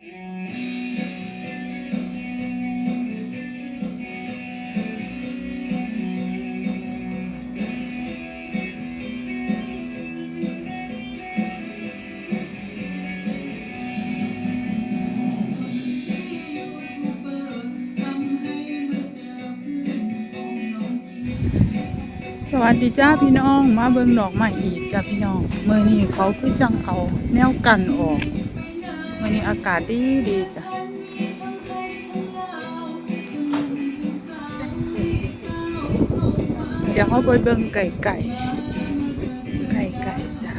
สวัสดีจ้าพี่น้องมาเบิ่งดอกไม้อีกจ้าพี่น้องเมื่อนี้เขาคือจังเอาแนวกันออก เมื่อนี้อากาศดีดีจ้ะเดี๋ยวเขาไปเบิ่งไก่ไก่ไก่ไก่จ้า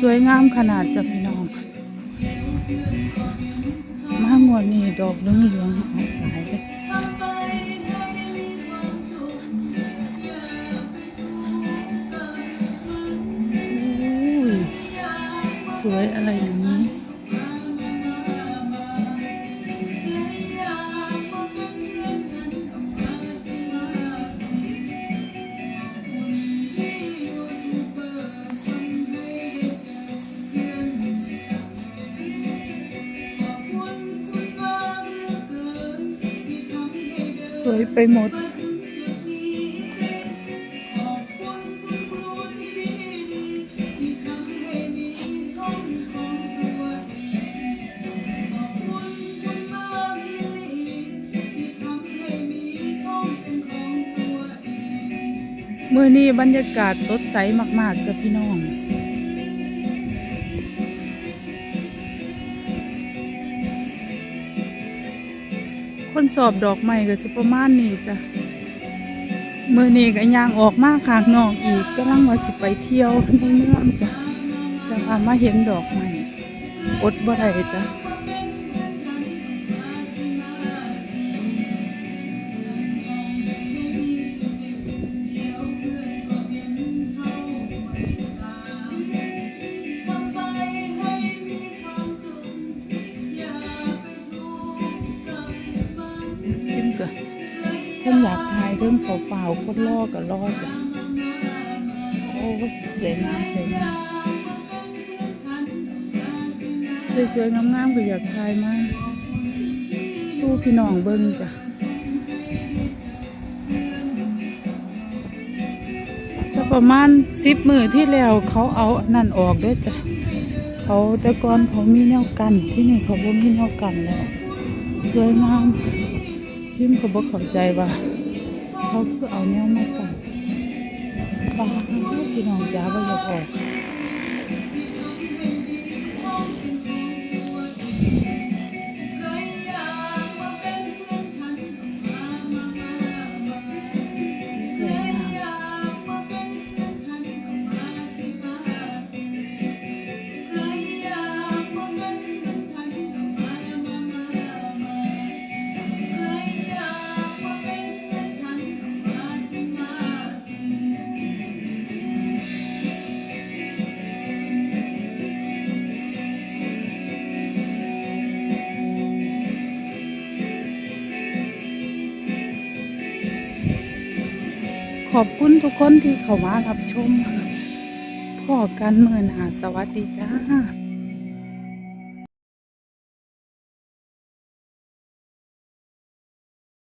สวยงามขนาดจ้ะพี่น้องมางวดนี้ดอกเหลืองเหลืองๆ สวยอะไรอย่างนี้ สวยไปหมด มื่อนี้บรรยากาศสดใสมากๆจ้ะพี่น้อง คนสอบดอกไม้ก็สิประมาณนี้จ้ะมื่อนี้ก็ย่างออกมาข้างนอกอีกกำลังว่าสิไปเที่ยวในเมืองจ้ะจะพามาเห็นดอกไม้อดบ่ได้จ้ะ เพิ่นอยากถ่ายเรื่องเปล่าๆคนรอก็รอจ้ะโอ้ยสวยงามสวยงามสวยๆงามๆก็อยากถ่ายมากสู้พี่น้องเบิ่งจ้ะจะประมาณสิบมือที่แล้วเขาเอานั่นออกด้วยจ้ะเขาแต่ก่อนเขามีแนวกันที่นี่เขาบ่มีแนวกันแล้วสวยงาม พิมพ์ก็บอกเข้าใจว่า เขาคือเอาแนวมากันป้าพี่น้องจ้าว่าอยากออก ขอบคุณทุกคนที่เข้ามารับชมพ่อกันเมื่อนาสวัสดีจ้า